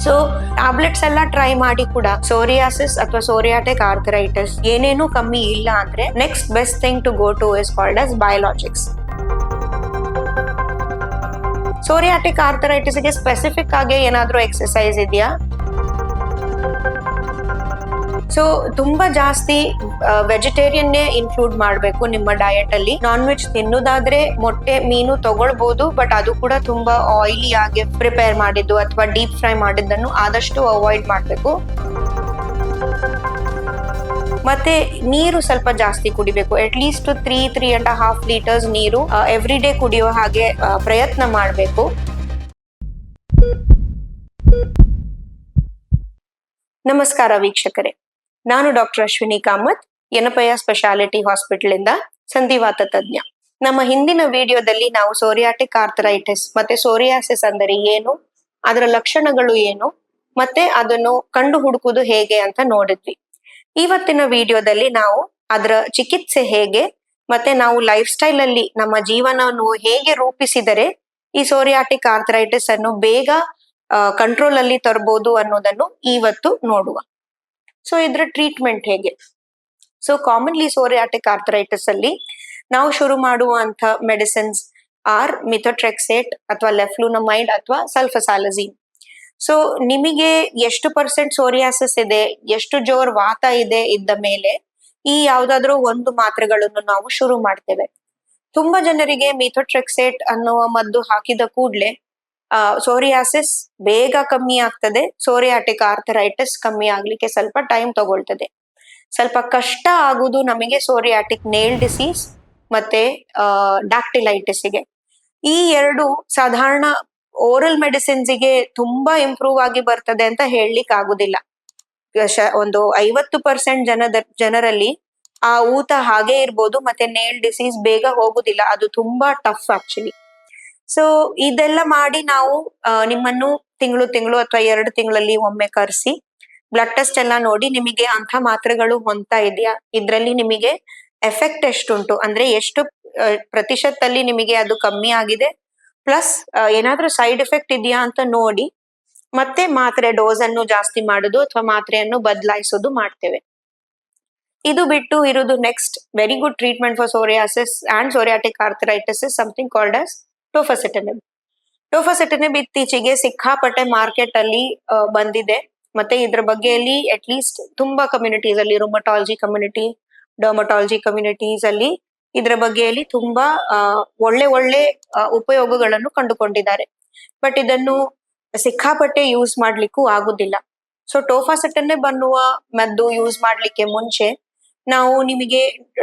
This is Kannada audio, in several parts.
ಸೊ ಟ್ಯಾಬ್ಲೆಟ್ಸ್ ಎಲ್ಲ ಟ್ರೈ ಮಾಡಿ ಕೂಡ ಸೋರಿಯಾಸಿಸ್ ಅಥವಾ ಸೋರಿಯಾಟಿಕ್ ಆರ್ಥರೈಟಿಸ್ ಏನೇನು ಕಮ್ಮಿ ಇಲ್ಲ ಅಂದ್ರೆ next best thing to go to is called as biologics psoriatic ಆರ್ಥರೈಟಿಸ್ಗೆ specific ಆಗಿ ಏನಾದರೂ ಎಕ್ಸಸೈಸ್ ಇದೆಯಾ? ಸೊ ತುಂಬಾ ಜಾಸ್ತಿ ವೆಜಿಟೇರಿಯನ್ ನೇ ಇನ್ಕ್ಲೂಡ್ ಮಾಡಬೇಕು ನಿಮ್ಮ ಡಯಟ್ ಅಲ್ಲಿ. ನಾನ್ ವೆಜ್ ತಿನ್ನೋದಾದ್ರೆ ಮೊಟ್ಟೆ, ಮೀನು ತಗೊಳ್ಬಹುದು ಬಟ್ ಅದು ಕೂಡ ತುಂಬಾ ಆಯಿಲಿ ಆಗಿ ಪ್ರಿಪೇರ್ ಮಾಡಿದ್ದು ಅಥವಾ ಡೀಪ್ ಫ್ರೈ ಮಾಡಿದ್ದನ್ನು ಆದಷ್ಟು ಅವಾಯ್ಡ್ ಮಾಡಬೇಕು. ಮತ್ತೆ ನೀರು ಸ್ವಲ್ಪ ಜಾಸ್ತಿ ಕುಡಿಬೇಕು. At least three three and half litres ನೀರು ಎವ್ರಿ ಡೇ ಕುಡಿಯೋ ಹಾಗೆ ಪ್ರಯತ್ನ ಮಾಡಬೇಕು. ನಮಸ್ಕಾರ ವೀಕ್ಷಕರೇ. ನಾನು doctor Ashwini Kamath Yenepoya speciality hospital ಇಂದ ಸಂಧಿವಾತ ತಜ್ಞ. ನಮ್ಮ ಹಿಂದಿನ ವಿಡಿಯೋದಲ್ಲಿ ನಾವು ಸೋರಿಯಾಟಿಕ್ ಆರ್ಥರೈಟಿಸ್ ಮತ್ತೆ ಸೋರಿಯಾಸಿಸ್ ಅಂದರೆ ಏನು, ಅದರ ಲಕ್ಷಣಗಳು ಏನು, ಮತ್ತೆ ಅದನ್ನು ಕಂಡು ಹುಡುಕುವುದು ಹೇಗೆ ಅಂತ ನೋಡಿದ್ವಿ. ಇವತ್ತಿನ ವಿಡಿಯೋದಲ್ಲಿ ನಾವು ಅದರ ಚಿಕಿತ್ಸೆ ಹೇಗೆ, ಮತ್ತೆ ನಾವು ಲೈಫ್ ಸ್ಟೈಲ್ ಅಲ್ಲಿ ನಮ್ಮ ಜೀವನವನ್ನು ಹೇಗೆ ರೂಪಿಸಿದರೆ ಈ ಸೋರಿಯಾಟಿಕ್ ಆರ್ಥರೈಟಿಸ್ ಅನ್ನು ಬೇಗ ಕಂಟ್ರೋಲ್ ಅಲ್ಲಿ ತರಬಹುದು ಅನ್ನೋದನ್ನು ಇವತ್ತು ನೋಡುವ. ಸೊ ಇದ್ರ ಟ್ರೀಟ್ಮೆಂಟ್ ಹೇಗೆ? ಸೊ ಕಾಮನ್ಲಿ ಸೋರಿಯಾಟಿಕ್ ಆರ್ಥರೈಟಿಸ್ ಅಲ್ಲಿ ನಾವು ಶುರು ಮಾಡುವಂತ ಮೆಡಿಸಿನ್ಸ್ ಆರ್ ಮಿಥೋಟ್ರೆಕ್ಸೇಟ್ ಅಥವಾ ಲೆಫ್ಲೂನಮೈಡ್ ಅಥವಾ ಸಲ್ಫಸಾಲಜಿನ್ ಸೊ ನಿಮಗೆ ಎಷ್ಟು ಪರ್ಸೆಂಟ್ ಸೋರಿಯಾಸಿಸ್ ಇದೆ, ಎಷ್ಟು ಜೋರ್ ವಾತ ಇದೆ ಇದ್ದ ಮೇಲೆ ಈ ಯಾವ್ದಾದ್ರು ಒಂದು ಮಾತ್ರೆಗಳನ್ನು ನಾವು ಶುರು ಮಾಡ್ತೇವೆ. ತುಂಬಾ ಜನರಿಗೆ ಮಿಥೋಟ್ರೆಕ್ಸೇಟ್ ಅನ್ನುವ ಮದ್ದು ಹಾಕಿದ ಕೂಡ್ಲೆ ಸೋರಿಯಾಸಿಸ್ ಬೇಗ ಕಮ್ಮಿ ಆಗ್ತದೆ. ಸೋರಿಯಾಟಿಕ್ ಆರ್ಥರೈಟಿಸ್ ಕಮ್ಮಿ ಆಗ್ಲಿಕ್ಕೆ ಸ್ವಲ್ಪ ಟೈಮ್ ತಗೊಳ್ತದೆ. ಸ್ವಲ್ಪ ಕಷ್ಟ ಆಗುದು ನಮಗೆ ಸೋರಿಯಾಟಿಕ್ ನೇಲ್ ಡಿಸೀಸ್ ಮತ್ತೆ ಗೆ. ಈ ಎರಡು ಸಾಧಾರಣ ಓರಲ್ಗೆ ತುಂಬಾ ಇಂಪ್ರೂವ್ ಆಗಿ ಬರ್ತದೆ ಅಂತ ಹೇಳಲಿಕ್ಕೆ ಆಗುದಿಲ್ಲ. ಒಂದು ಐವತ್ತು ಪರ್ಸೆಂಟ್ ಜನದ, ಜನರಲ್ಲಿ ಆ ಊತ ಹಾಗೆ ಇರ್ಬೋದು, ಮತ್ತೆ ನೇಲ್ ಡಿಸೀಸ್ ಬೇಗ ಹೋಗುದಿಲ್ಲ. ಅದು ತುಂಬಾ ಟಫ್ ಆಕ್ಚುಲಿ ಸೊ ಇದೆಲ್ಲ ಮಾಡಿ ನಾವು ನಿಮ್ಮನ್ನು ತಿಂಗಳು ತಿಂಗಳು ಅಥವಾ ಎರಡು ತಿಂಗಳಲ್ಲಿ ಒಮ್ಮೆ ಕರೆಸಿ ಬ್ಲಡ್ ಟೆಸ್ಟ್ ಎಲ್ಲ ನೋಡಿ ನಿಮಗೆ ಅಂಥ ಮಾತ್ರೆಗಳು ಹೊಂದ್ತಾ ಇದೆಯಾ? ಇದ್ರಲ್ಲಿ ನಿಮಗೆ ಎಫೆಕ್ಟ್ ಎಷ್ಟುಂಟು? ಅಂದ್ರೆ ಎಷ್ಟು ಪ್ರತಿಶತದಲ್ಲಿ ನಿಮಗೆ ಅದು ಕಮ್ಮಿ ಆಗಿದೆ? ಪ್ಲಸ್ ಏನಾದ್ರೂ ಸೈಡ್ ಎಫೆಕ್ಟ್ ಇದೆಯಾ ಅಂತ ನೋಡಿ, ಮತ್ತೆ ಮಾತ್ರೆ ಡೋಸ್ ಅನ್ನು ಜಾಸ್ತಿ ಮಾಡುದು ಅಥವಾ ಮಾತ್ರೆಯನ್ನು ಬದಲಾಯಿಸೋದು ಮಾಡ್ತೇವೆ. ಇದು ಬಿಟ್ಟು ಇರೋದು next very good treatment for psoriasis and psoriatic arthritis something called as tofacitinib tofacitinib ಇತ್ತೀಚೆಗೆ ಸಿಕ್ಕಾಪಟ್ಟೆ ಮಾರ್ಕೆಟ್ ಅಲ್ಲಿ ಬಂದಿದೆ. ಮತ್ತೆ ಇದ್ರ ಬಗ್ಗೆಯಲ್ಲಿ ಅಟ್ ಲೀಸ್ಟ್ ತುಂಬಾ ಕಮ್ಯುನಿಟೀಸ್ ಅಲ್ಲಿ ರೊಮಟಾಲಜಿ ಕಮ್ಯುನಿಟಿ ಡರ್ಮಟಾಲಜಿ ಕಮ್ಯುನಿಟೀಸ್ ಅಲ್ಲಿ ಇದ್ರ ಬಗ್ಗೆಯಲ್ಲಿ ತುಂಬಾ ಒಳ್ಳೆ ಒಳ್ಳೆ ಉಪಯೋಗಗಳನ್ನು ಕಂಡುಕೊಂಡಿದ್ದಾರೆ. ಬಟ್ ಇದನ್ನು ಸಿಕ್ಕಾಪಟ್ಟೆ ಯೂಸ್ ಮಾಡ್ಲಿಕ್ಕೂ ಆಗುದಿಲ್ಲ. ಸೊ ಟೋಫಾಸೆಟನ್ನೇ ಬನ್ನುವ ಮದ್ದು ಯೂಸ್ ಮಾಡ್ಲಿಕ್ಕೆ ಮುಂಚೆ ನಾವು ನಿಮಗೆ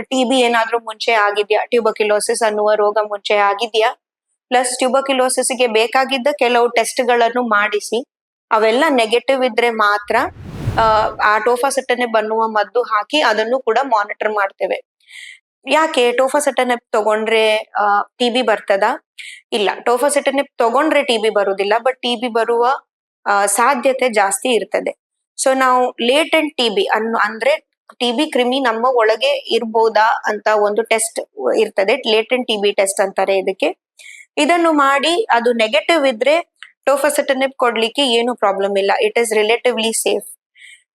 ಟಿ ಬಿ ಏನಾದ್ರೂ ಮುಂಚೆ ಆಗಿದ್ಯಾ? ಟ್ಯೂಬಕ್ಯುಲೋಸಿಸ್ ಅನ್ನುವ ರೋಗ ಮುಂಚೆ ಆಗಿದ್ಯಾ? ಪ್ಲಸ್ ಟ್ಯೂಬಕ್ಯುಲೋಸಿಸ್ಗೆ ಬೇಕಾಗಿದ್ದ ಕೆಲವು ಟೆಸ್ಟ್ಗಳನ್ನು ಮಾಡಿಸಿ ಅವೆಲ್ಲ ನೆಗೆಟಿವ್ ಇದ್ರೆ ಮಾತ್ರ ಆ, ಟೋಫಾಸೆಟನೆ ಬನ್ನುವ ಮದ್ದು ಹಾಕಿ ಅದನ್ನು ಕೂಡ ಮಾನಿಟರ್ ಮಾಡ್ತೇವೆ. ಯಾಕೆ ಟೋಫಾಸೆಟನೆಪ್ ತಗೊಂಡ್ರೆ ಟಿ ಬಿ ಬರ್ತದ? ಇಲ್ಲ ಟೋಫಾಸೆಟನೆಪ್ ತಗೊಂಡ್ರೆ ಟಿ ಬಿ ಬರುವುದಿಲ್ಲ ಬಟ್ ಟಿ ಬಿ ಬರುವ ಸಾಧ್ಯತೆ ಜಾಸ್ತಿ ಇರ್ತದೆ. ಸೊ ನಾವು ಲೇಟೆಂಟ್ ಟಿ ಬಿ ಅನ್ನು ಅಂದ್ರೆ ಟಿ ಬಿ ಕ್ರಿಮಿ ನಮ್ಮ ಒಳಗೆ ಇರ್ಬೋದಾ ಅಂತ ಒಂದು ಟೆಸ್ಟ್ ಇರ್ತದೆ ಲೇಟೆಂಟ್ ಟಿ ಬಿ ಟೆಸ್ಟ್ ಅಂತಾರೆ ಇದಕ್ಕೆ. ಇದನ್ನು ಮಾಡಿ ಅದು ನೆಗೆಟಿವ್ ಇದ್ರೆ ಟೋಫಸೆಟನಿಪ್ ಕೊಡ್ಲಿಕ್ಕೆ ಏನು ಪ್ರಾಬ್ಲಮ್ ಇಲ್ಲ. It is relatively safe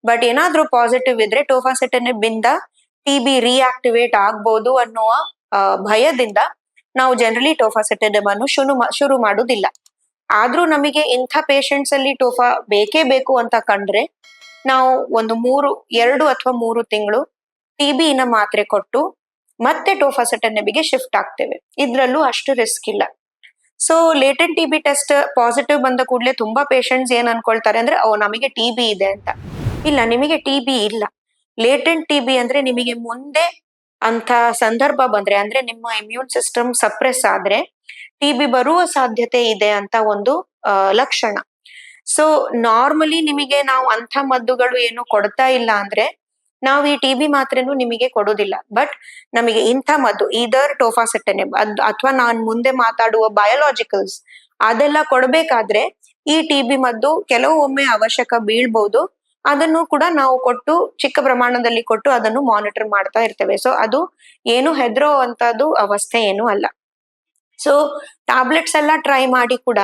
but ಏನಾದ್ರೂ ಪಾಸಿಟಿವ್ ಇದ್ರೆ ಟೋಫಾಸೆಟನಿಪ್ ಇಂದ ಟಿ ಬಿ ರಿಯಾಕ್ಟಿವೇಟ್ ಆಗ್ಬೋದು ಅನ್ನುವ ಭಯದಿಂದ ನಾವು ಜನರಲಿ ಟೋಫಾಸೆಟನಿಪ್ ಅನ್ನು ಶುರು ಶುರು ಮಾಡುದಿಲ್ಲ. ಆದ್ರೂ ನಮಗೆ ಇಂಥ ಪೇಷಂಟ್ಸ್ ಅಲ್ಲಿ ಟೋಫಾ ಬೇಕೇ ಬೇಕು ಅಂತ ಕಂಡ್ರೆ ನಾವು ಒಂದು ಮೂರು, ಎರಡು ಅಥವಾ ಮೂರು ತಿಂಗಳು ಟಿ ನ ಮಾತ್ರೆ ಕೊಟ್ಟು ಮತ್ತೆ ಟೋಫಾಸೆಟನೆಬಿಗೆ ಶಿಫ್ಟ್ ಆಗ್ತೇವೆ. ಇದ್ರಲ್ಲೂ ಅಷ್ಟು ರಿಸ್ಕ್ ಇಲ್ಲ. So latent T B test positive ಬಂದ ಕೂಡಲೇ ತುಂಬಾ ಪೇಷಂಟ್ಸ್ ಏನ್ ಅನ್ಕೊಳ್ತಾರೆ ಅಂದ್ರೆ, ಓ, ನಮಗೆ ಟಿ ಬಿ ಇದೆ ಅಂತ. ಇಲ್ಲ, ನಿಮಗೆ ಟಿ ಬಿ ಇಲ್ಲ. ಲೇಟೆಂಟ್ ಟಿ ಬಿ ಅಂದ್ರೆ ನಿಮಗೆ ಮುಂದೆ ಅಂತ ಸಂದರ್ಭ ಬಂದ್ರೆ, ಅಂದ್ರೆ ನಿಮ್ಮ ಇಮ್ಯೂನ್ ಸಿಸ್ಟಮ್ ಸಪ್ರೆಸ್ ಆದ್ರೆ ಟಿ ಬಿ ಬರುವ ಸಾಧ್ಯತೆ ಇದೆ ಅಂತ ಒಂದು ಲಕ್ಷಣ. ಸೊ ನಾರ್ಮಲಿ ನಿಮಗೆ ನಾವು ಅಂಥ ಮದ್ದುಗಳು ಏನು ಕೊಡ್ತಾ ಇಲ್ಲ ಅಂದ್ರೆ ನಾವು ಈ ಟಿ ಬಿ ಮಾತ್ರೆನೂ ನಿಮಗೆ ಕೊಡೋದಿಲ್ಲ. ಬಟ್ ನಮಗೆ ಇಂಥ ಮದ್ದು ಇದರ್ ಟೋಫಾಸೆಟೆನೆಬ್ ಅದ್ ಅಥವಾ ನಾನು ಮುಂದೆ ಮಾತಾಡುವ ಬಯೋಲಾಜಿಕಲ್ಸ್ ಅದೆಲ್ಲ ಕೊಡಬೇಕಾದ್ರೆ ಈ ಟಿ ಬಿ ಮದ್ದು ಕೆಲವೊಮ್ಮೆ ಅವಶ್ಯಕ ಬೀಳ್ಬಹುದು ಅದನ್ನು ಕೂಡ ನಾವು ಕೊಟ್ಟು, ಚಿಕ್ಕ ಪ್ರಮಾಣದಲ್ಲಿ ಕೊಟ್ಟು ಅದನ್ನು ಮಾನಿಟರ್ ಮಾಡ್ತಾ ಇರ್ತೇವೆ. ಸೊ ಅದು ಏನು ಹೆದರೋ ಅಂತದ್ದು ಅವಸ್ಥೆ ಏನು ಅಲ್ಲ. ಸೊ ಟ್ಯಾಬ್ಲೆಟ್ಸ್ ಎಲ್ಲ ಟ್ರೈ ಮಾಡಿ ಕೂಡ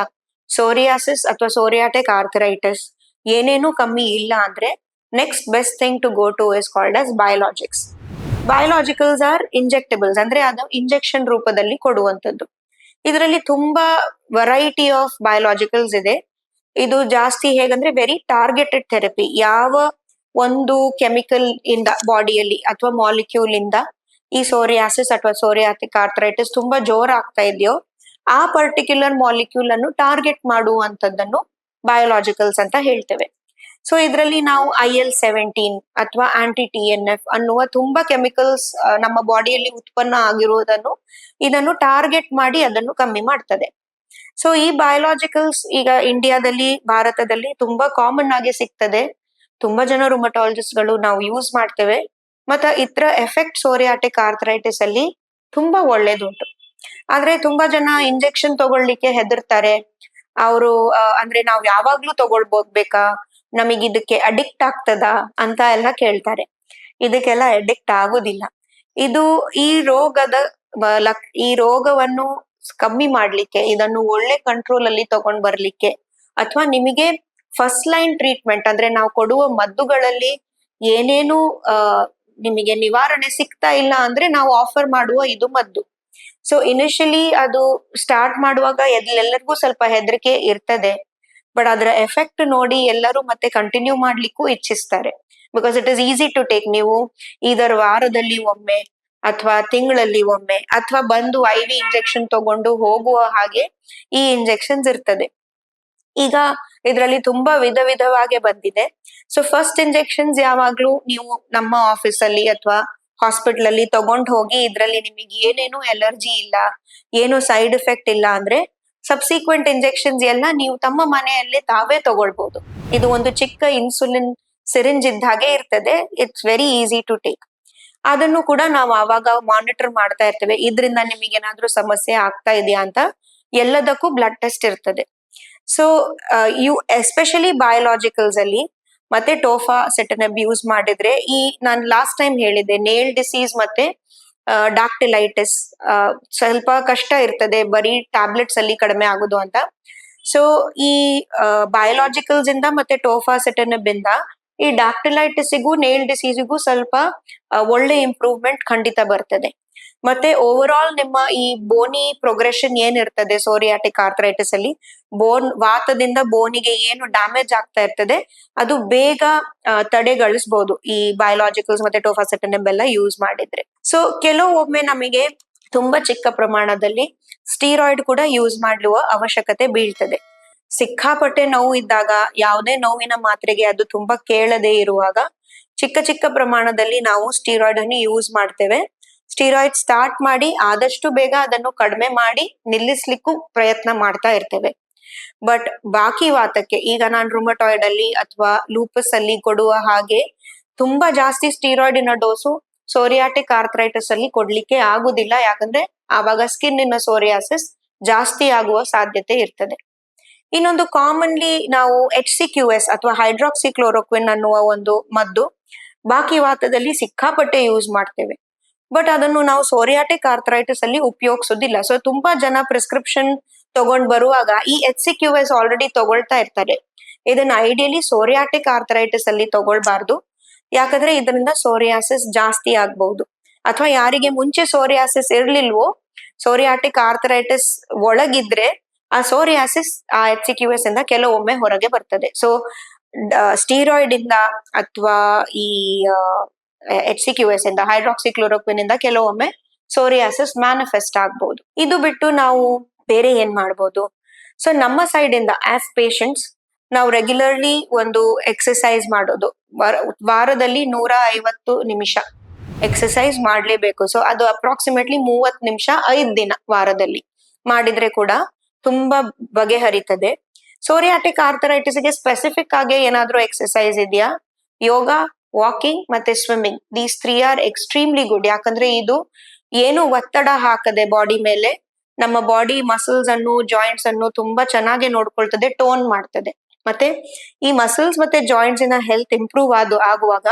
ಸೋರಿಯಾಸಿಸ್ ಅಥವಾ ಸೋರಿಯಾಟಿಕ್ ಆರ್ಥರೈಟಿಸ್ ಏನೇನು ಕಮ್ಮಿ ಇಲ್ಲ ಅಂದ್ರೆ next best thing to go to is called as biologics biologicals or injectables ಅಂದ್ರೆ ಅದು ಇಂಜೆಕ್ಷನ್ ರೂಪದಲ್ಲಿ ಕೊಡುವಂತದ್ದು ಇದರಲ್ಲಿ ತುಂಬಾ ವೆರೈಟಿ ಆಫ್ ಬಯೋಲಾಜಿಕಲ್ಸ್ ಇದೆ. ಇದು ಜಾಸ್ತಿ ಹೇಗಂದ್ರೆ ವೆರಿ ಟಾರ್ಗೆಟೆಡ್ ಥೆರಪಿ ಯಾವ ಒಂದು ಕೆಮಿಕಲ್ ಇಂದ ಬಾಡಿಯಲ್ಲಿ ಅಥವಾ ಮಾಲಿಕ್ಯೂಲ್ ಇಂದ ಈ ಸೋರಿಯಾಸಿಸ್ ಅಥವಾ ಸೋರಿಯಾಥಿಕ್ ಆರ್ಥರೈಟಿಸ್ ತುಂಬಾ ಜೋರ್ ಆಗ್ತಾ ಇದೆಯೋ, ಆ ಪರ್ಟಿಕ್ಯುಲರ್ ಮಾಲಿಕ್ಯೂಲ್ ಅನ್ನು ಟಾರ್ಗೆಟ್ ಮಾಡುವಂತದ್ದನ್ನು ಬಯೋಲಾಜಿಕಲ್ಸ್ ಅಂತ ಹೇಳ್ತೇವೆ. ಸೊ ಇದರಲ್ಲಿ ನಾವು ಐ ಎಲ್ ಸೆವೆಂಟೀನ್ ಅಥವಾ ಆಂಟಿ ಟಿ ಎನ್ ಎಫ್ ಅನ್ನುವ ತುಂಬಾ ಕೆಮಿಕಲ್ಸ್ ನಮ್ಮ ಬಾಡಿಯಲ್ಲಿ ಉತ್ಪನ್ನ ಆಗಿರುವುದನ್ನು ಇದನ್ನು ಟಾರ್ಗೆಟ್ ಮಾಡಿ ಅದನ್ನು ಕಮ್ಮಿ ಮಾಡ್ತದೆ. ಸೊ ಈ ಬಯೋಲಾಜಿಕಲ್ಸ್ ಈಗ ಇಂಡಿಯಾದಲ್ಲಿ ಭಾರತದಲ್ಲಿ ತುಂಬಾ ಕಾಮನ್ ಆಗಿ ಸಿಗ್ತದೆ. ತುಂಬಾ ಜನ ರುಮಟಾಲಜಿಸ್ಟ್ಗಳು ನಾವು ಯೂಸ್ ಮಾಡ್ತೇವೆ. ಮತ್ತೆ ಇತರ ಎಫೆಕ್ಟ್ ಸೋರಿಯಾಟಿಕ್ ಆರ್ಥರೈಟಿಸ್ ಅಲ್ಲಿ ತುಂಬಾ ಒಳ್ಳೇದುಂಟು. ಆದ್ರೆ ತುಂಬಾ ಜನ ಇಂಜೆಕ್ಷನ್ ತಗೊಳ್ಳಿಕ್ಕೆ ಹೆದರ್ತಾರೆ. ಅವರು ಅಂದ್ರೆ ನಾವು ಯಾವಾಗ್ಲೂ ತಗೊಳ್ಬೋದ್ ಬೇಕಾ ನಮಗ್ ಇದಕ್ಕೆ ಅಡಿಕ್ಟ್ ಆಗ್ತದ ಅಂತ ಎಲ್ಲ ಕೇಳ್ತಾರೆ. ಇದಕ್ಕೆಲ್ಲ ಅಡಿಕ್ಟ್ ಆಗುದಿಲ್ಲ. ಇದು ಈ ರೋಗದ ಈ ರೋಗವನ್ನು ಕಮ್ಮಿ ಮಾಡ್ಲಿಕ್ಕೆ, ಇದನ್ನು ಒಳ್ಳೆ ಕಂಟ್ರೋಲ್ ಅಲ್ಲಿ ತಗೊಂಡ್ ಬರ್ಲಿಕ್ಕೆ ಅಥವಾ ನಿಮಗೆ ಫಸ್ಟ್ ಲೈನ್ ಟ್ರೀಟ್ಮೆಂಟ್ ಅಂದ್ರೆ ನಾವು ಕೊಡುವ ಮದ್ದುಗಳಲ್ಲಿ ಏನೇನು ನಿಮಗೆ ನಿವಾರಣೆ ಸಿಗ್ತಾ ಇಲ್ಲ ಅಂದ್ರೆ ನಾವು ಆಫರ್ ಮಾಡುವ ಇದು ಮದ್ದು. ಸೊ ಇನಿಷಿಯಲಿ ಅದು ಸ್ಟಾರ್ಟ್ ಮಾಡುವಾಗ ಎಲ್ಲರಿಗೂ ಸ್ವಲ್ಪ ಹೆದರಿಕೆ ಇರ್ತದೆ. ಬಟ್ ಅದರ ಎಫೆಕ್ಟ್ ನೋಡಿ ಎಲ್ಲರೂ ಮತ್ತೆ ಕಂಟಿನ್ಯೂ ಮಾಡ್ಲಿಕ್ಕೂ ಇಚ್ಛಿಸ್ತಾರೆ. Because it is easy to take ನೀವು ಇದರ ವಾರದಲ್ಲಿ ಒಮ್ಮೆ ಅಥವಾ ತಿಂಗಳಲ್ಲಿ ಒಮ್ಮೆ ಅಥವಾ ಬಂದು ಐ ವಿ ಇಂಜೆಕ್ಷನ್ ತಗೊಂಡು ಹೋಗುವ ಹಾಗೆ ಈ ಇಂಜೆಕ್ಷನ್ಸ್ ಇರ್ತದೆ. ಈಗ ಇದರಲ್ಲಿ ತುಂಬಾ ವಿಧ ವಿಧವಾಗಿ ಬಂದಿದೆ. ಸೊ ಫಸ್ಟ್ ಇಂಜೆಕ್ಷನ್ಸ್ ಯಾವಾಗ್ಲೂ ನೀವು ನಮ್ಮ ಆಫೀಸ್ ಅಲ್ಲಿ ಅಥವಾ ಹಾಸ್ಪಿಟಲ್ ಅಲ್ಲಿ ತಗೊಂಡ್ ಹೋಗಿ ಇದ್ರಲ್ಲಿ ನಿಮಗೆ ಏನೇನು ಎಲರ್ಜಿ ಇಲ್ಲ, ಏನು ಸೈಡ್ ಎಫೆಕ್ಟ್ ಇಲ್ಲ ಅಂದ್ರೆ ಸಬ್ಸಿಕ್ವೆಂಟ್ ಇಂಜೆಕ್ಷನ್ಸ್ ಎಲ್ಲ ನೀವು ತಮ್ಮ ಮನೆಯಲ್ಲೇ ತಾವೇ ತಗೊಳ್ಬಹುದು ಇದು ಒಂದು ಚಿಕ್ಕ ಇನ್ಸುಲಿನ್ ಸಿರಿಂಜ್ ಇದ್ದ ಹಾಗೆ ಇರ್ತದೆ. It's very easy to take ಅದನ್ನು ಕೂಡ ನಾವು ಆವಾಗ ಮಾನಿಟರ್ ಮಾಡ್ತಾ ಇರ್ತೇವೆ. ಇದರಿಂದ ನಿಮಗೆ ಏನಾದ್ರೂ ಸಮಸ್ಯೆ ಆಗ್ತಾ ಇದೆಯಾ ಅಂತ ಎಲ್ಲದಕ್ಕೂ ಬ್ಲಡ್ ಟೆಸ್ಟ್ ಇರ್ತದೆ. ಸೊ ಯು ಎಸ್ಪೆಷಲಿ ಬಯೋಲಾಜಿಕಲ್ಸ್ ಅಲ್ಲಿ ಮತ್ತೆ ಟೋಫಾ ಸೆಟನಬ್ ಯೂಸ್ ಮಾಡಿದ್ರೆ ಈ ನಾನು ಲಾಸ್ಟ್ ಟೈಮ್ ಹೇಳಿದ್ದೆ ನೇಲ್ ಡಿಸೀಸ್ ಮತ್ತೆ ಡಾಕ್ಟಿಲೈಟಿಸ್ ಸ್ವಲ್ಪ ಕಷ್ಟ ಇರ್ತದೆ, ಬರೀ ಟ್ಯಾಬ್ಲೆಟ್ಸ್ ಅಲ್ಲಿ ಕಡಿಮೆ ಆಗುದು ಅಂತ. ಸೊ ಈ ಬಯೋಲಾಜಿಕಲ್ಸ್ ಇಂದ ಮತ್ತೆ ಟೋಫಾ ಬಿಂದ ಈ ಡಾಕ್ಟಿಲೈಟಿಸ್ಗೂ ನೇಲ್ ಡಿಸೀಸ್ಗೂ ಸ್ವಲ್ಪ ಒಳ್ಳೆ ಇಂಪ್ರೂವ್ಮೆಂಟ್ ಖಂಡಿತ ಬರ್ತದೆ. ಮತ್ತೆ ಓವರ್ ಆಲ್ ನಿಮ್ಮ ಈ ಬೋನಿ ಪ್ರೋಗ್ರೆಷನ್ ಏನಿರ್ತದೆ ಸೋರಿಯಾಟಿಕ್ ಆರ್ಥರೈಟಿಸ್ ಅಲ್ಲಿ? ಬೋನ್ ವಾತದಿಂದ ಬೋನಿಗೆ ಏನು ಡ್ಯಾಮೇಜ್ ಆಗ್ತಾ ಇರ್ತದೆ, ಅದು ಬೇಗ ತಡೆಗಳಿಸಬಹುದು ಈ ಬಯೋಲಾಜಿಕಲ್ಸ್ ಮತ್ತೆ ಟೋಫಾಸೆಟನ್ ಎಲ್ಲ ಯೂಸ್ ಮಾಡಿದ್ರೆ. ಸೊ ಕೆಲವೊಮ್ಮೆ ನಮಗೆ ತುಂಬಾ ಚಿಕ್ಕ ಪ್ರಮಾಣದಲ್ಲಿ ಸ್ಟೀರಾಯ್ಡ್ ಕೂಡ ಯೂಸ್ ಮಾಡುವ ಅವಶ್ಯಕತೆ ಬೀಳ್ತದೆ. ಸಿಕ್ಕಾಪಟ್ಟೆ ನೋವು ಇದ್ದಾಗ, ಯಾವುದೇ ನೋವಿನ ಮಾತ್ರೆಗೆ ಅದು ತುಂಬಾ ಕೇಳದೆ ಇರುವಾಗ, ಚಿಕ್ಕ ಚಿಕ್ಕ ಪ್ರಮಾಣದಲ್ಲಿ ನಾವು ಸ್ಟೀರಾಯ್ಡ್ ಅನ್ನು ಯೂಸ್ ಮಾಡ್ತೇವೆ. ಸ್ಟೀರಾಯ್ಡ್ ಸ್ಟಾರ್ಟ್ ಮಾಡಿ ಆದಷ್ಟು ಬೇಗ ಅದನ್ನು ಕಡಿಮೆ ಮಾಡಿ ನಿಲ್ಲಿಸ್ಲಿಕ್ಕೂ ಪ್ರಯತ್ನ ಮಾಡ್ತಾ ಇರ್ತೇವೆ. ಬಟ್ ಬಾಕಿ ವಾತಕ್ಕೆ, ಈಗ ನಾನು ರುಮಟಾಯ್ಡ್ ಅಲ್ಲಿ ಅಥವಾ ಲೂಪಸ್ ಅಲ್ಲಿ ಕೊಡುವ ಹಾಗೆ ತುಂಬಾ ಜಾಸ್ತಿ ಸ್ಟೀರಾಯ್ಡಿನ ಡೋಸು ಸೋರಿಯಾಟಿಕ್ ಆರ್ಥರೈಟಿಸ್ ಅಲ್ಲಿ ಕೊಡ್ಲಿಕ್ಕೆ ಆಗುದಿಲ್ಲ. ಯಾಕಂದ್ರೆ ಆವಾಗ ಸ್ಕಿನ್ನ ಸೋರಿಯಾಸಿಸ್ ಜಾಸ್ತಿ ಆಗುವ ಸಾಧ್ಯತೆ ಇರ್ತದೆ. ಇನ್ನೊಂದು ಕಾಮನ್ಲಿ ನಾವು ಎಚ್ ಸಿ ಕ್ಯೂ ಎಸ್ ಅಥವಾ ಹೈಡ್ರಾಕ್ಸಿ ಕ್ಲೋರೋಕ್ವಿನ್ ಅನ್ನುವ ಒಂದು ಮದ್ದು ಬಾಕಿ ವಾತದಲ್ಲಿ ಸಿಕ್ಕಾಪಟ್ಟೆ ಯೂಸ್ ಮಾಡ್ತೇವೆ. ಬಟ್ ಅದನ್ನು ನಾವು ಸೋರಿಯಾಟಿಕ್ ಆರ್ಥರೈಟಿಸ್ ಅಲ್ಲಿ ಉಪಯೋಗಿಸೋದಿಲ್ಲ. ಸೊ ತುಂಬಾ ಜನ ಪ್ರಿಸ್ಕ್ರಿಪ್ಷನ್ ತಗೊಂಡ್ ಬರುವಾಗ ಈ H C Q S already ತಗೊಳ್ತಾ ಇರ್ತಾರೆ. ಇದನ್ನ ಐಡಿಯಲಿ ಸೋರಿಯಾಟಿಕ್ ಆರ್ಥರೈಟಿಸ್ ಅಲ್ಲಿ ತಗೊಳ್ಬಾರ್ದು. ಯಾಕಂದ್ರೆ ಇದರಿಂದ ಸೋರಿಯಾಸಿಸ್ ಜಾಸ್ತಿ ಆಗ್ಬಹುದು. ಅಥವಾ ಯಾರಿಗೆ ಮುಂಚೆ ಸೋರಿಯಾಸಿಸ್ ಇರ್ಲಿಲ್ವೋ, ಸೋರಿಯಾಟಿಕ್ ಆರ್ಥರೈಟಿಸ್ ಒಳಗಿದ್ರೆ ಆ ಸೋರಿಯಾಸಿಸ್ ಆ ಎಚ್ ಸಿ ಕ್ಯೂ ಎಸ್ ಇಂದ ಕೆಲವೊಮ್ಮೆ ಹೊರಗೆ ಬರ್ತದೆ. ಸೊ ಸ್ಟೀರಾಯ್ಡ್ ಇಂದ ಅಥವಾ ಈ ಎಚ್ ಸಿ ಕ್ಯೂ ಎಸ್ ಇಂದ ಹೈಡ್ರಾಕ್ಸಿ ಕ್ಲೋರೋಕ್ವಿನ್ ಇಂದ ಕೆಲವೊಮ್ಮೆ ಸೋರಿಯಾಸಿಸ್ ಮ್ಯಾನಿಫೆಸ್ಟ್ ಆಗ್ಬಹುದು. ಇದು ಬಿಟ್ಟು ನಾವು ಬೇರೆ ಏನ್ ಮಾಡ್ಬೋದು? ಸೊ ನಮ್ಮ ಸೈಡ್ ಇಂದ ಆಸ್ ಪೇಷಂಟ್ಸ್ ನಾವು ರೆಗ್ಯುಲರ್ಲಿ ಒಂದು ಎಕ್ಸಸೈಸ್ ಮಾಡೋದು. ವಾರದಲ್ಲಿ ನೂರ ಐವತ್ತು ನಿಮಿಷ ಎಕ್ಸಸೈಸ್ ಮಾಡಲೇಬೇಕು. ಸೊ ಅದು ಅಪ್ರಾಕ್ಸಿಮೇಟ್ಲಿ ಮೂವತ್ತು ನಿಮಿಷ ಐದು ದಿನ ವಾರದಲ್ಲಿ ಮಾಡಿದ್ರೆ ಕೂಡ ತುಂಬಾ ಬಗೆಹರಿತದೆ. ಸೋರಿಯಾಟಿಕ್ ಆರ್ಥರೈಟಿಸ್ಗೆ ಸ್ಪೆಸಿಫಿಕ್ ಆಗಿ ಏನಾದರೂ ಎಕ್ಸಸೈಸ್ ಇದೆಯಾ? ಯೋಗ ವಾಕಿಂಗ್ ಮತ್ತೆ swimming these three are extremely good ಯಾಕಂದ್ರೆ ಇದು ಏನು ಒತ್ತಡ ಹಾಕದೆ ಬಾಡಿ ಮೇಲೆ. ನಮ್ಮ ಬಾಡಿ ಮಸಲ್ಸ್ ಅನ್ನು ಜಾಯಿಂಟ್ಸ್ ಅನ್ನು ತುಂಬಾ ಚೆನ್ನಾಗಿ ನೋಡ್ಕೊಳ್ತದೆ ಟೋನ್ ಮಾಡ್ತದೆ. ಮತ್ತೆ ಈ ಮಸಲ್ಸ್ ಮತ್ತೆ ಜಾಯಿಂಟ್ಸ್ ಇನ ಹೆಲ್ತ್ ಇಂಪ್ರೂವ್ ಆದ, ಆಗುವಾಗ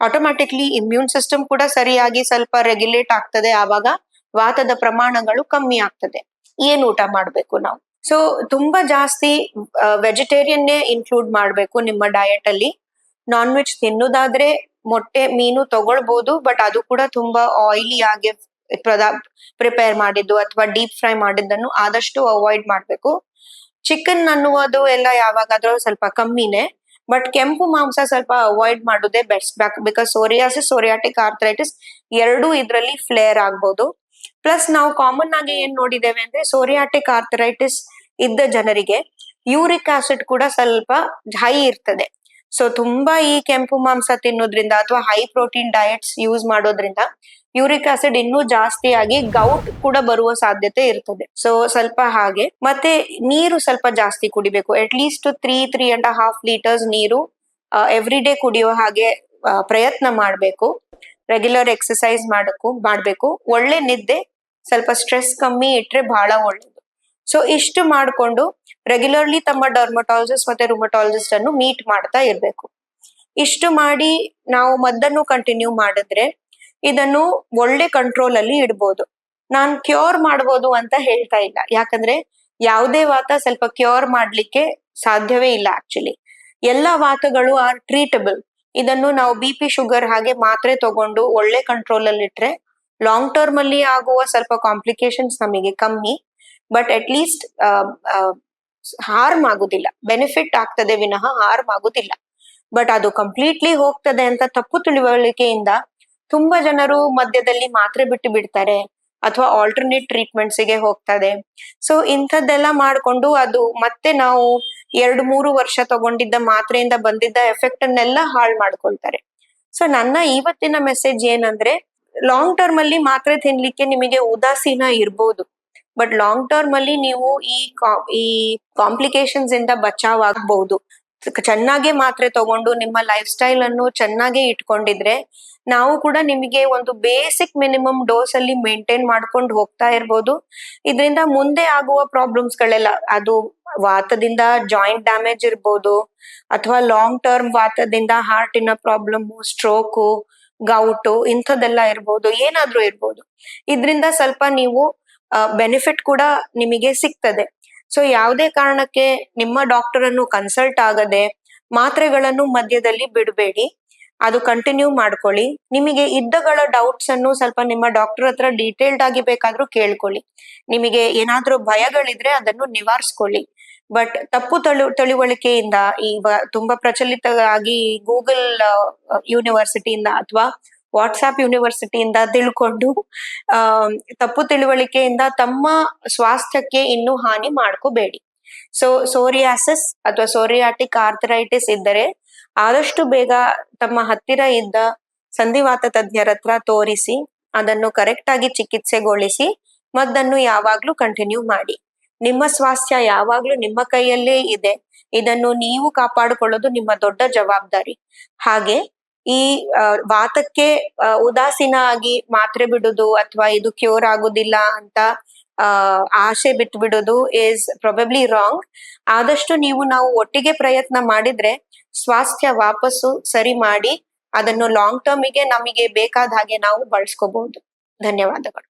ಆಟೋಮ್ಯಾಟಿಕ್ಲಿ ಇಮ್ಯೂನ್ ಸಿಸ್ಟಮ್ ಕೂಡ ಸರಿಯಾಗಿ ಸ್ವಲ್ಪ ರೆಗ್ಯುಲೇಟ್ ಆಗ್ತದೆ. ಆವಾಗ ವಾತದ ಪ್ರಮಾಣಗಳು ಕಮ್ಮಿ ಆಗ್ತದೆ. ಏನ್ ಊಟ ಮಾಡ್ಬೇಕು ನಾವು? ಸೊ ತುಂಬಾ ಜಾಸ್ತಿ ವೆಜಿಟೇರಿಯನ್ನೇ ಇನ್ಕ್ಲೂಡ್ ಮಾಡಬೇಕು ನಿಮ್ಮ ಡಯಟ್ ಅಲ್ಲಿ. ನಾನ್ ವೆಜ್ ತಿನ್ನೋದಾದ್ರೆ ಮೊಟ್ಟೆ, ಮೀನು ತಗೊಳ್ಬಹುದು ಬಟ್ ಅದು ಕೂಡ ತುಂಬಾ ಆಯಿಲಿ ಆಗಿ ಪ್ರಿಪೇರ್ ಮಾಡಿದ್ದು ಅಥವಾ ಡೀಪ್ ಫ್ರೈ ಮಾಡಿದ್ದನ್ನು ಆದಷ್ಟು ಅವಾಯ್ಡ್ ಮಾಡಬೇಕು. ಚಿಕನ್ ಅನ್ನುವುದು ಎಲ್ಲ ಯಾವಾಗಾದ್ರೂ ಸ್ವಲ್ಪ ಕಮ್ಮಿನೇ ಬಟ್ ಕೆಂಪು ಮಾಂಸ ಸ್ವಲ್ಪ ಅವಾಯ್ಡ್ ಮಾಡೋದೇ best because psoriasis psoriatic arthritis ಎರಡೂ ಇದರಲ್ಲಿ ಫ್ಲೇರ್ ಆಗ್ಬೋದು. ಪ್ಲಸ್ ನಾವು ಕಾಮನ್ ಆಗಿ ಏನ್ ನೋಡಿದ್ದೇವೆ ಅಂದ್ರೆ ಸೋರಿಯಾಟಿಕ್ ಆರ್ಥರೈಟಿಸ್ ಇದ್ದ ಜನರಿಗೆ ಯೂರಿಕ್ ಆಸಿಡ್ ಕೂಡ ಸ್ವಲ್ಪ ಹೈ ಇರ್ತದೆ. ಸೊ ತುಂಬಾ ಈ ಕೆಂಪು ಮಾಂಸ ತಿನ್ನೋದ್ರಿಂದ ಅಥವಾ ಹೈ ಪ್ರೋಟೀನ್ ಡಯಟ್ಸ್ ಯೂಸ್ ಮಾಡೋದ್ರಿಂದ ಯೂರಿಕ್ ಆಸಿಡ್ ಇನ್ನೂ ಜಾಸ್ತಿ ಆಗಿ ಗೌಟ್ ಕೂಡ ಬರುವ ಸಾಧ್ಯತೆ ಇರ್ತದೆ. ಸೊ ಸ್ವಲ್ಪ ಹಾಗೆ. ಮತ್ತೆ ನೀರು ಸ್ವಲ್ಪ ಜಾಸ್ತಿ ಕುಡಿಬೇಕು. At least three three and half litres ನೀರು ಎವ್ರಿ ಡೇ ಕುಡಿಯೋ ಹಾಗೆ ಪ್ರಯತ್ನ ಮಾಡಬೇಕು. ರೆಗ್ಯುಲರ್ ಎಕ್ಸಸೈಸ್ ಮಾಡಬೇಕು ಮಾಡ್ಬೇಕು. ಒಳ್ಳೆ ನಿದ್ದೆ ಸ್ವಲ್ಪ ಸ್ಟ್ರೆಸ್ ಕಮ್ಮಿ ಇಟ್ರೆ ಬಹಳ ಒಳ್ಳೇದು. ಸೊ ಇಷ್ಟು ಮಾಡ್ಕೊಂಡು ರೆಗ್ಯುಲರ್ಲಿ ತಮ್ಮ ಡರ್ಮಟಾಲಜಿಸ್ಟ್ ಮತ್ತೆ ರುಮಟಾಲಜಿಸ್ಟ್ ಅನ್ನು ಮೀಟ್ ಮಾಡ್ತಾ ಇರಬೇಕು. ಇಷ್ಟು ಮಾಡಿ ನಾವು ಮದ್ದನ್ನು ಕಂಟಿನ್ಯೂ ಮಾಡಿದ್ರೆ ಇದನ್ನು ಒಳ್ಳೆ ಕಂಟ್ರೋಲ್ ಅಲ್ಲಿ ಇಡ್ಬೋದು. ನಾನ್ ಕ್ಯೂರ್ ಮಾಡ್ಬೋದು ಅಂತ ಹೇಳ್ತಾ ಇಲ್ಲ. ಯಾಕಂದ್ರೆ ಯಾವುದೇ ವಾತ ಸ್ವಲ್ಪ ಕ್ಯೂರ್ ಮಾಡ್ಲಿಕ್ಕೆ ಸಾಧ್ಯವೇ ಇಲ್ಲ ಆಕ್ಚುಲಿ ಎಲ್ಲ ವಾತಗಳು ಆರ್ ಟ್ರೀಟಬಲ್ ಇದನ್ನು ನಾವು ಬಿ ಪಿ ಶುಗರ್ ಹಾಗೆ ಮಾತ್ರೆ ತಗೊಂಡು ಒಳ್ಳೆ ಕಂಟ್ರೋಲ್ ಅಲ್ಲಿ ಇಟ್ರೆ ಲಾಂಗ್ ಟರ್ಮ್ ಅಲ್ಲಿ ಆಗುವ ಸ್ವಲ್ಪ ಕಾಂಪ್ಲಿಕೇಶನ್ಸ್ ನಮಗೆ ಕಮ್ಮಿ. ಬಟ್ ಅಟ್ ಲೀಸ್ಟ್ ಹಾರ್ಮ್ ಆಗುದಿಲ್ಲ. ಬೆನಿಫಿಟ್ ಆಗ್ತದೆ ವಿನಃ ಹಾರ್ಮ್ ಆಗುದಿಲ್ಲ. ಬಟ್ ಅದು ಕಂಪ್ಲೀಟ್ಲಿ ಹೋಗ್ತದೆ ಅಂತ ತಪ್ಪು ತಿಳುವಳಿಕೆಯಿಂದ ತುಂಬಾ ಜನರು ಮಧ್ಯದಲ್ಲಿ ಮಾತ್ರೆ ಬಿಟ್ಟು ಬಿಡ್ತಾರೆ ಅಥವಾ ಆಲ್ಟರ್ನೇಟ್ ಟ್ರೀಟ್ಮೆಂಟ್ಸ್ಗೆ ಹೋಗ್ತದೆ. ಸೊ ಇಂಥದ್ದೆಲ್ಲ ಮಾಡ್ಕೊಂಡು ಅದು ಮತ್ತೆ ನಾವು ಎರಡು, ಮೂರು ವರ್ಷ ತಗೊಂಡಿದ್ದ ಮಾತ್ರೆಯಿಂದ ಬಂದಿದ್ದ ಎಫೆಕ್ಟ್ ಅನ್ನೆಲ್ಲ ಹಾಳು ಮಾಡ್ಕೊಳ್ತಾರೆ. ಸೊ ನನ್ನ ಇವತ್ತಿನ ಮೆಸೇಜ್ ಏನಂದ್ರೆ ಲಾಂಗ್ ಟರ್ಮ್ ಅಲ್ಲಿ ಮಾತ್ರೆ ತಿನ್ಲಿಕ್ಕೆ ನಿಮಗೆ ಉದಾಸೀನ ಇರ್ಬೋದು. ಬಟ್ ಲಾಂಗ್ ಟರ್ಮ್ ಅಲ್ಲಿ ನೀವು ಈ ಈ ಕಾಂಪ್ಲಿಕೇಶನ್ಸ್ ಇಂದ ಬಚಾವ್ ಆಗ್ಬಹುದು ಚೆನ್ನಾಗೆ ಮಾತ್ರೆ ತಗೊಂಡು ನಿಮ್ಮ ಲೈಫ್ ಸ್ಟೈಲ್ ಅನ್ನು ಚೆನ್ನಾಗೆ ಇಟ್ಕೊಂಡಿದ್ರೆ ನಾವು ಕೂಡ ನಿಮಗೆ ಒಂದು ಬೇಸಿಕ್ ಮಿನಿಮಮ್ ಡೋಸ್ ಅಲ್ಲಿ ಮೇಂಟೈನ್ ಮಾಡ್ಕೊಂಡು ಹೋಗ್ತಾ ಇರ್ಬೋದು. ಇದರಿಂದ ಮುಂದೆ ಆಗುವ ಪ್ರಾಬ್ಲಮ್ಸ್ ಗಳೆಲ್ಲ, ಅದು ವಾತದಿಂದ ಜಾಯಿಂಟ್ ಡ್ಯಾಮೇಜ್ ಇರ್ಬೋದು, ಅಥವಾ ಲಾಂಗ್ ಟರ್ಮ್ ವಾತದಿಂದ ಹಾರ್ಟಿನ ಪ್ರಾಬ್ಲಮ್ ಸ್ಟ್ರೋಕು ಗೌಟು ಇಂಥದ್ದೆಲ್ಲ ಇರ್ಬೋದು, ಏನಾದ್ರೂ ಇರ್ಬೋದು. ಇದರಿಂದ ಸ್ವಲ್ಪ ನೀವು ಬೆನಿಫಿಟ್ ಕೂಡ ನಿಮಗೆ ಸಿಗ್ತದೆ. ಸೊ ಯಾವುದೇ ಕಾರಣಕ್ಕೆ ನಿಮ್ಮ ಡಾಕ್ಟರ್ ಅನ್ನು ಕನ್ಸಲ್ಟ್ ಆಗದೆ ಮಾತ್ರೆಗಳನ್ನು ಮಧ್ಯದಲ್ಲಿ ಬಿಡಬೇಡಿ. ಅದು ಕಂಟಿನ್ಯೂ ಮಾಡ್ಕೊಳ್ಳಿ. ನಿಮಗೆ ಇದ್ದಗಳ ಡೌಟ್ಸ್ ಅನ್ನು ಸ್ವಲ್ಪ ನಿಮ್ಮ ಡಾಕ್ಟರ್ ಹತ್ರ ಡೀಟೇಲ್ಡ್ ಆಗಿ ಬೇಕಾದ್ರೂ ಕೇಳ್ಕೊಳ್ಳಿ. ನಿಮಗೆ ಏನಾದ್ರೂ ಭಯಗಳಿದ್ರೆ ಅದನ್ನು ನಿವಾರಿಸ್ಕೊಳ್ಳಿ. ಬಟ್ ತಪ್ಪು ತಳು, ತಿಳುವಳಿಕೆಯಿಂದ ಈ ತುಂಬಾ ಪ್ರಚಲಿತವಾಗಿ ಗೂಗಲ್ ಯೂನಿವರ್ಸಿಟಿಯಿಂದ ಅಥವಾ ವಾಟ್ಸ್ಆಪ್ ಯೂನಿವರ್ಸಿಟಿಯಿಂದ ತಿಳ್ಕೊಂಡು ಆ ತಪ್ಪು ತಿಳುವಳಿಕೆಯಿಂದ ತಮ್ಮ ಸ್ವಾಸ್ಥ್ಯಕ್ಕೆ ಇನ್ನೂ ಹಾನಿ ಮಾಡ್ಕೋಬೇಡಿ. ಸೊ, ಸೋರಿಯಾಸಿಸ್ ಅಥವಾ ಸೋರಿಯಾಟಿಕ್ ಆರ್ಥರೈಟಿಸ್ ಇದ್ದರೆ ಆದಷ್ಟು ಬೇಗ ತಮ್ಮ ಹತ್ತಿರ ಇದ್ದ ಸಂಧಿವಾತ ತಜ್ಞರ ಹತ್ರ ತೋರಿಸಿ, ಅದನ್ನು ಕರೆಕ್ಟ್ ಆಗಿ ಚಿಕಿತ್ಸೆಗೊಳಿಸಿ, ಮದ್ದನ್ನು ಯಾವಾಗ್ಲೂ ಕಂಟಿನ್ಯೂ ಮಾಡಿ. ನಿಮ್ಮ ಸ್ವಾಸ್ಥ್ಯ ಯಾವಾಗ್ಲೂ ನಿಮ್ಮ ಕೈಯಲ್ಲೇ ಇದೆ. ಇದನ್ನು ನೀವು ಕಾಪಾಡಿಕೊಳ್ಳೋದು ನಿಮ್ಮ ದೊಡ್ಡ ಜವಾಬ್ದಾರಿ. ಹಾಗೆ ಈ ವಾತಕ್ಕೆ ಉದಾಸೀನ ಆಗಿ ಮಾತ್ರೆ ಬಿಡುದು ಅಥವಾ ಇದು ಕ್ಯೂರ್ ಆಗುದಿಲ್ಲ ಅಂತ ಆಸೆ ಬಿಟ್ಟು ಬಿಡೋದು ಇಸ್ ಪ್ರೊಬೆಬ್ಲಿ ರಾಂಗ್ ಆದಷ್ಟು ನೀವು ನಾವು ಒಟ್ಟಿಗೆ ಪ್ರಯತ್ನ ಮಾಡಿದ್ರೆ ಸ್ವಾಸ್ಥ್ಯ ವಾಪಸ್ಸು ಸರಿ ಮಾಡಿ ಅದನ್ನು ಲಾಂಗ್ ಟರ್ಮಿಗೆ ನಮಗೆ ಬೇಕಾದ ಹಾಗೆ ನಾವು ಬಳಸ್ಕೋಬಹುದು ಧನ್ಯವಾದಗಳು.